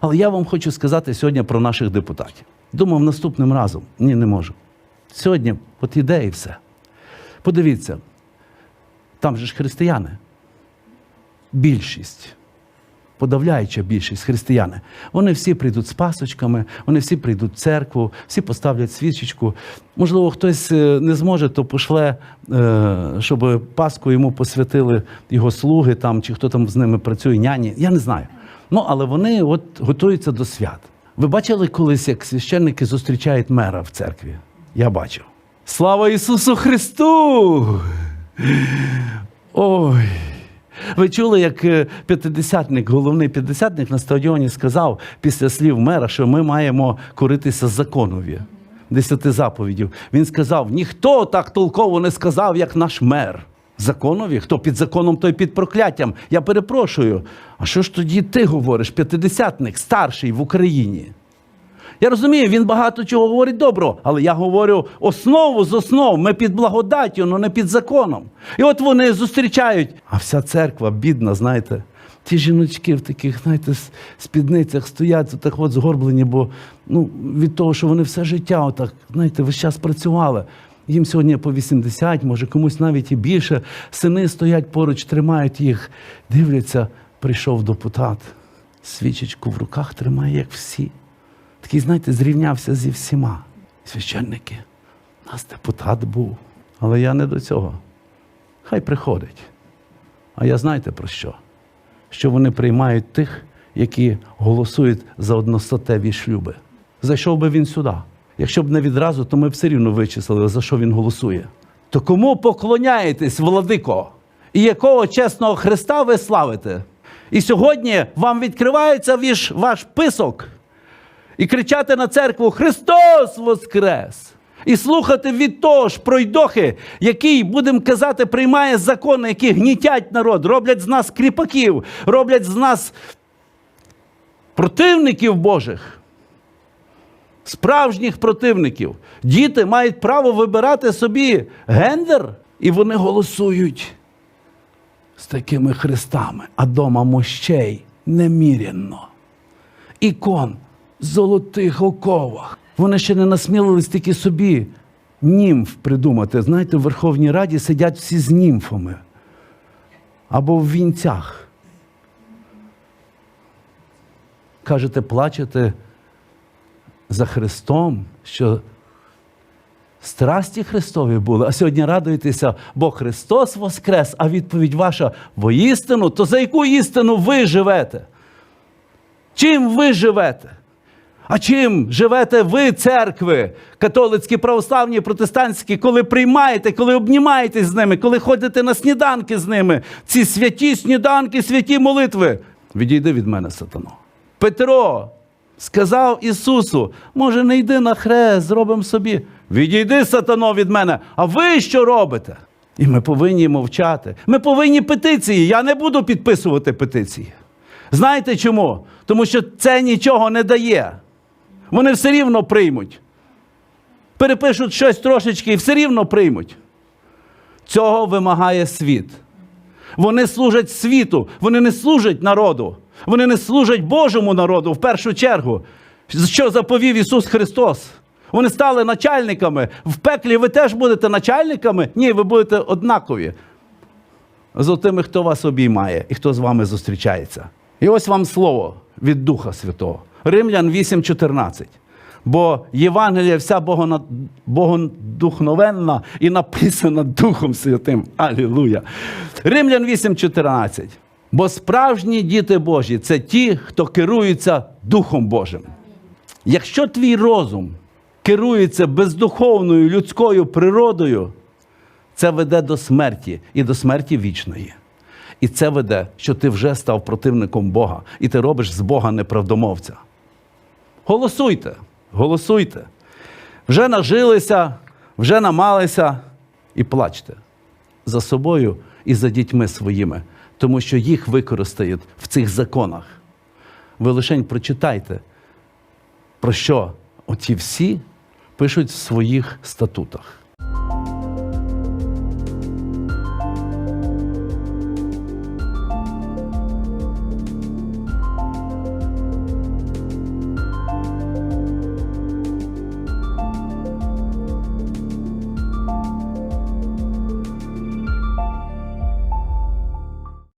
Але я вам хочу сказати сьогодні про наших депутатів. Думав, наступним разом. Ні, не можу. Сьогодні, от іде і все. Подивіться, там же ж християни. Більшість, подавляюча більшість християни. Вони всі прийдуть з пасочками, вони всі прийдуть в церкву, всі поставлять свічечку. Можливо, хтось е, не зможе, то пошле, е, щоб Пасху йому посвятили його слуги там, чи хто там з ними працює, няні. Я не знаю. Ну, але вони от готуються до свят. Ви бачили колись, як священники зустрічають мера в церкві? Я бачив. Слава Ісусу Христу! Ой. Ви чули, як е, п'ятидесятник, головний п'ятидесятник на стадіоні сказав після слів мера, що ми маємо коритися законові, десяти заповідів. Він сказав: ніхто так толково не сказав, як наш мер. Законові, хто під законом, той під прокляттям. Я перепрошую. А що ж тоді ти говориш, п'ятидесятник, старший в Україні? Я розумію, він багато чого говорить доброго, але я говорю основу з основ. Ми під благодаттю, але не під законом. І от вони зустрічають. А вся церква бідна, знаєте. Ті жіночки в таких, знаєте, спідницях стоять, так от згорблені, бо ну, від того, що вони все життя, отак, знаєте, весь час працювали. Їм сьогодні по 80, може комусь навіть і більше. Сини стоять поруч, тримають їх, дивляться, прийшов депутат. Свічечку в руках тримає, як всі. Такий, знаєте, зрівнявся зі всіма. Священники, у нас депутат був. Але я не до цього. Хай приходить. А я знаєте про що? Що вони приймають тих, які голосують за одностатеві шлюби. Зайшов би він сюди. Якщо б не відразу, то ми б все рівно вичислили, за що він голосує. То кому поклоняєтесь, владико? І якого чесного Христа ви славите? І сьогодні вам відкривається ваш, писок і кричати на церкву Христос Воскрес! І слухати від того ж пройдохи, який, будемо казати, приймає закони, які гнітять народ, роблять з нас кріпаків, роблять з нас противників Божих. Справжніх противників. Діти мають право вибирати собі гендер, і вони голосують з такими хрестами, а дома мощей неміряно ікон в золотих оковах. Вони ще не насмілились тільки собі німф придумати. Знаєте, в Верховній Раді сидять всі з німфами або в вінцях. Кажете, плачете за Христом, що страсті Христові були, а сьогодні радуєтеся, бо Христос воскрес, а відповідь ваша воістину, то за яку істину ви живете? Чим ви живете? А чим живете ви, церкви, католицькі, православні, протестантські, коли приймаєте, коли обнімаєтесь з ними, коли ходите на сніданки з ними, ці святі сніданки, святі молитви? Відійди від мене, сатано. Петро сказав Ісусу: може, не йди на хрест, зробимо собі. Відійди, сатано, від мене. А ви що робите? І ми повинні мовчати. Ми повинні петиції. Я не буду підписувати петиції. Знаєте чому? Тому що це нічого не дає. Вони все рівно приймуть. Перепишуть щось трошечки і все рівно приймуть. Цього вимагає світ. Вони служать світу, вони не служать народу, вони не служать Божому народу в першу чергу. Що заповів Ісус Христос? Вони стали начальниками. В пеклі ви теж будете начальниками? Ні, ви будете однакові з тими, хто вас обіймає і хто з вами зустрічається. І ось вам слово від Духа Святого. Римлян 8:14. Бо Євангелія вся богодухновенна і написана Духом Святим. Алілуя. Римлян 8:14. Бо справжні діти Божі це ті, хто керуються Духом Божим. Якщо твій розум керується бездуховною людською природою, це веде до смерті і до смерті вічної. І це веде, що ти вже став противником Бога, і ти робиш з Бога неправдомовця. Голосуйте, голосуйте. Вже нажилися, вже намалися і плачте за собою і за дітьми своїми, тому що їх використають в цих законах. Ви лишень прочитайте, про що оті всі пишуть в своїх статутах.